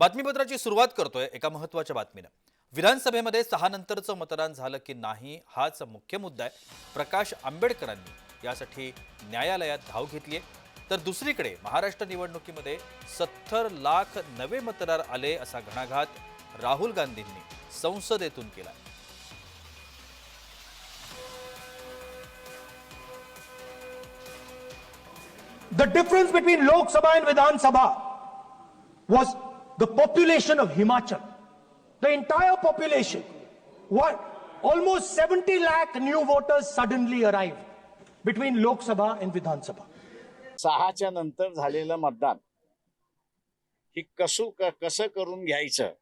बातमीपत्राची सुरुवात करतोय एका महत्त्वाच्या बातमीनं. विधानसभेमध्ये सहा नंतरचं मतदान झालं की नाही हाच मुख्य मुद्दा आहे. प्रकाश आंबेडकरांनी यासाठी न्यायालयात धाव घेतली आहे. तर दुसरीकडे महाराष्ट्र निवडणुकीमध्ये सत्तर लाख नवे मतदार आले असा घणाघात राहुल गांधींनी संसदेतून केला the difference between Lok Sabha and Vidhan Sabha was the population of Himachal. The entire population. What? Almost 70 lakh new voters suddenly arrived between Lok Sabha and Vidhan Sabha. सहाच्या नंतर झालेलं मतदान हे कसं क- कसं करून घ्यायचं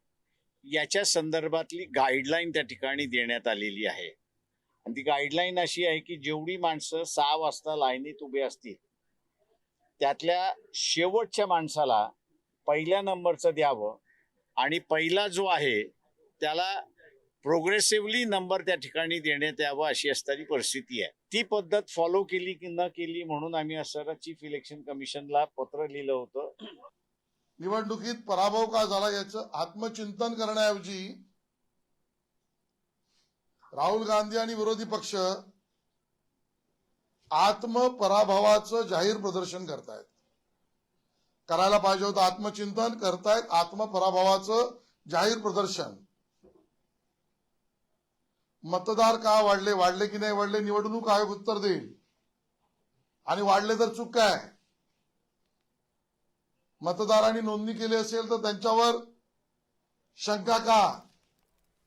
याच्या संदर्भातली गाईडलाईन त्या ठिकाणी देण्यात आलेली आहे आणि ती गाईडलाईन अशी आहे की जेवढी माणसं सहा वाजता लाईनीत उभी असतील त्यातल्या शेवटच्या माणसाला पहिल्या नंबरचं द्यावं आणि पहिला जो आहे त्याला प्रोग्रेसिव्हली नंबर त्या ठिकाणी देण्यात यावं अशी असणारी परिस्थिती आहे. ती पद्धत फॉलो केली की न केली म्हणून आम्ही असं चीफ इलेक्शन कमिशनला पत्र लिहिलं होतं. निवडणुकीत पराभव का झाला याचं आत्मचिंतन करण्याऐवजी राहुल गांधी आणि विरोधी पक्ष आत्मपराभवाचं जाहीर प्रदर्शन करतायत. करायला पाहिजे होतं आत्मचिंतन करतायत आत्मपराभवाचं जाहीर प्रदर्शन. मतदार का वाढले? वाढले की नाही वाढले? निवडणूक आयोग उत्तर देईल. आणि वाढले तर चूक काय? मतदारांनी नोंदणी केली असेल तर त्यांच्यावर शंका का?